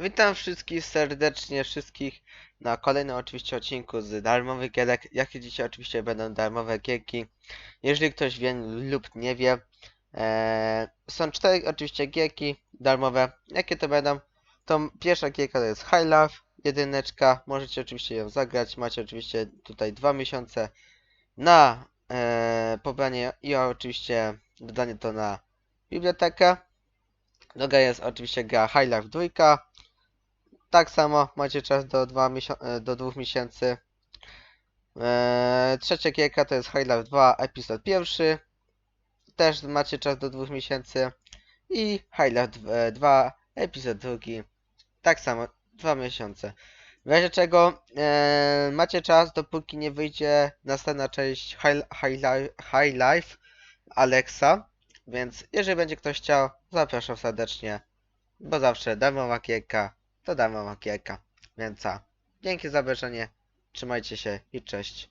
Witam wszystkich serdecznie, wszystkich na kolejnym oczywiście odcinku z darmowych gierek. Jakie dzisiaj oczywiście będą darmowe gierki. Jeżeli ktoś wie lub nie wie, e, są cztery oczywiście gierki darmowe. Jakie to będą? To pierwsza gierka to jest High Life, jedyneczka. Możecie oczywiście ją zagrać. Macie oczywiście tutaj dwa miesiące na e, pobranie i oczywiście dodanie to na bibliotekę. Druga jest oczywiście gra High Life 2. Tak samo macie czas do, dwa e, do dwóch miesięcy. Eee, trzecia gierka to jest High Life 2 epizod pierwszy. Też macie czas do dwóch miesięcy. I High Life dw- e, 2 epizod drugi. Tak samo dwa miesiące. W razie czego e, macie czas dopóki nie wyjdzie następna część High, high, Life, high Life Alexa. Więc jeżeli będzie ktoś chciał, zapraszam serdecznie. Bo zawsze darmowa gierka to darmowa gierka. Więc co? Dzięki za obejrzenie. Trzymajcie się i cześć.